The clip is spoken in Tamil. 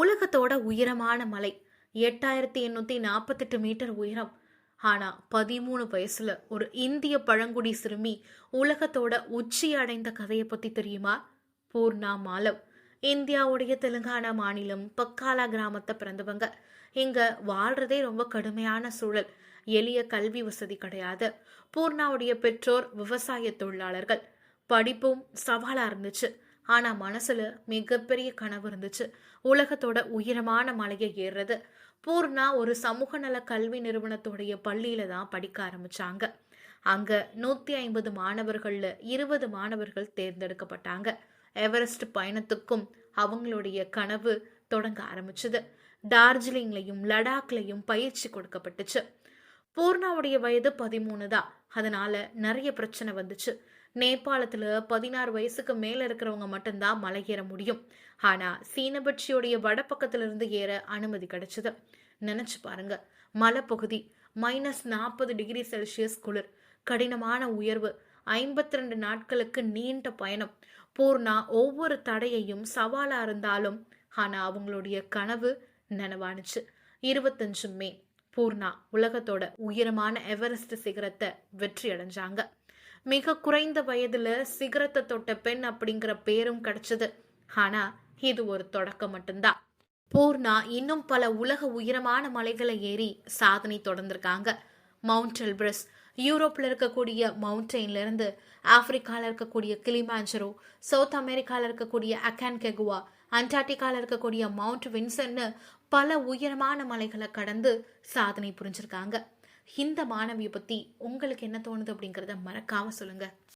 உலகத்தோட உயரமான மலை. எட்டாயிரத்தி எண்ணூற்றி நாற்பத்தெட்டு மீட்டர் உயரம். ஆனால் பதிமூணு வயசில் ஒரு இந்திய பழங்குடி சிறுமி உலகத்தோட உச்சி அடைந்த கதையை பற்றி தெரியுமா? பூர்ணா மாலவ். இந்தியாவுடைய தெலுங்கானா மாநிலம் பக்காலா கிராமத்தை பிறந்தவங்க. இங்கே வாழ்றதே ரொம்ப கடுமையான சூழல். எளிய கல்வி வசதி கிடையாது. பூர்ணாவுடைய பெற்றோர் விவசாய தொழிலாளர்கள். படிப்பும் சவாலாக இருந்துச்சு. ஆனா மனசுல மிகப்பெரிய கனவு இருந்துச்சு. உலகத்தோட உயரமான மலையை ஏறுறது. பூர்ணா ஒரு சமூக நல கல்வி நிறுவனத்துடைய பள்ளியில தான் படிக்க ஆரம்பிச்சாங்க. அங்க நூத்தி ஐம்பது மாணவர்கள்ல இருபது மாணவர்கள் தேர்ந்தெடுக்கப்பட்டாங்க. எவரெஸ்ட் பயணத்துக்கும் அவங்களுடைய கனவு தொடங்க ஆரம்பிச்சது. டார்ஜிலிங்லையும் லடாக்லையும் பயிற்சி கொடுக்கப்பட்டுச்சு. பூர்ணாவுடைய வயது பதிமூணு தான். அதனால நிறைய பிரச்சனை வந்துச்சு. நேபாளத்துல பதினாறு வயசுக்கு மேல இருக்கிறவங்க மட்டும்தான் மலை ஏற முடியும். ஆனா சீனபட்சியோடைய வடபக்கத்துல இருந்து ஏற அனுமதி கிடைச்சது. நினைச்சு பாருங்க. மலைப்பகுதி மைனஸ் நாற்பது டிகிரி செல்சியஸ் குளிர் கடினமான உயர்வு ஐம்பத்தி ரெண்டு நாட்களுக்கு நீண்ட பயணம். பூர்ணா ஒவ்வொரு தடையையும் சவாலா இருந்தாலும் ஆனா அவங்களுடைய கனவு நனவானுச்சு. இருபத்தஞ்சு மே பூர்ணா உலகத்தோட உயரமான எவரெஸ்ட் சிகரத்தை வெற்றி அடைஞ்சாங்க. மிக குறைந்த வயதுல சிகரத்தை தொட்ட பெண் அப்படிங்கிற பேரும் கிடைச்சது. ஆனா இது ஒரு தொடக்கம் மட்டும்தான். பூர்ணா இன்னும் பல உலக உயரமான மலைகளை ஏறி சாதனை தொடர்ந்திருக்காங்க. மவுண்ட் எல்பிரஸ் யூரோப்ல இருக்கக்கூடிய மவுண்டெயின்ல இருந்து ஆப்பிரிக்கால இருக்கக்கூடிய கிளிமாஞ்சரோ சவுத் அமெரிக்கால இருக்கக்கூடிய அகான் கெகுவா அண்டார்டிகாவில் இருக்கக்கூடிய மவுண்ட் வின்சன்னு பல உயரமான மலைகளை கடந்து சாதனை புரிஞ்சிருக்காங்க. இந்த மாணவியை பற்றி உங்களுக்கு என்ன தோணுது அப்படிங்கிறத மறக்காமல் சொல்லுங்கள்